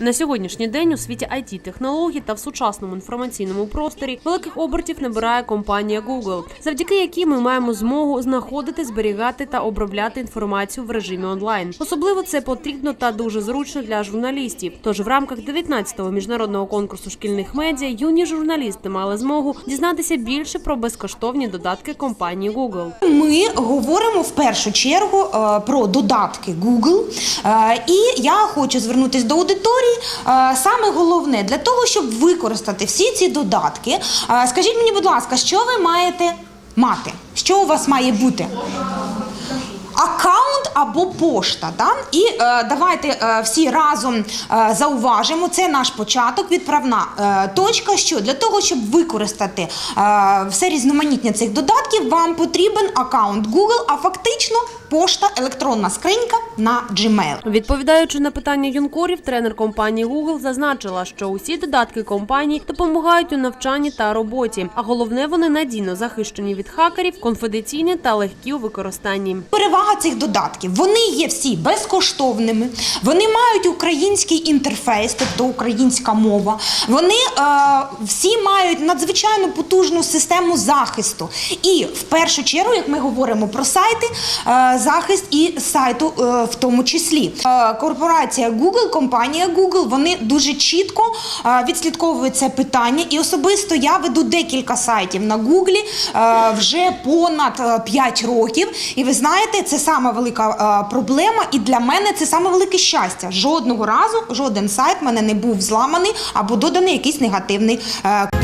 На сьогоднішній день у світі it технологій та в сучасному інформаційному просторі великих обертів набирає компанія Google, завдяки якій ми маємо змогу знаходити, зберігати та обробляти інформацію в режимі онлайн. Особливо це потрібно та дуже зручно для журналістів. Тож в рамках 19-го міжнародного конкурсу шкільних медіа юні журналісти мали змогу дізнатися більше про безкоштовні додатки компанії Google. Ми говоримо в першу чергу е, про додатки Google. Е, І я хочу звернутися до аудиторії. Е, Саме головне для того, щоб використати всі ці додатки. е, Скажіть мені, будь ласка, що ви маєте мати? Що у вас має бути? Або пошта, да? і е, давайте е, всі разом е, зауважимо. Це наш початок, відправна е, точка. Що для того, щоб використати е, все різноманіття цих додатків, вам потрібен аккаунт Google, а фактично пошта, електронна скринька на Gmail. Відповідаючи на питання юнкорів, тренер компанії Google зазначила, що усі додатки компанії допомагають у навчанні та роботі. А головне, вони надійно захищені від хакерів, конфіденційні та легкі у використанні. Перевага цих додатків вони є всі безкоштовними, вони мають український інтерфейс, тобто українська мова. Вони е, всі мають надзвичайно потужну систему захисту. І в першу чергу, як ми говоримо про сайти, е, захист і сайту е, в тому числі. Е, корпорація Google, компанія Google, вони дуже чітко е, відслідковують це питання. І особисто я веду декілька сайтів на Google е, вже понад 5 років. І ви знаєте, це сама велика е, проблема, і для мене це саме велике щастя. Жодного разу жоден сайт мене не був зламаний або доданий якийсь негативний. е,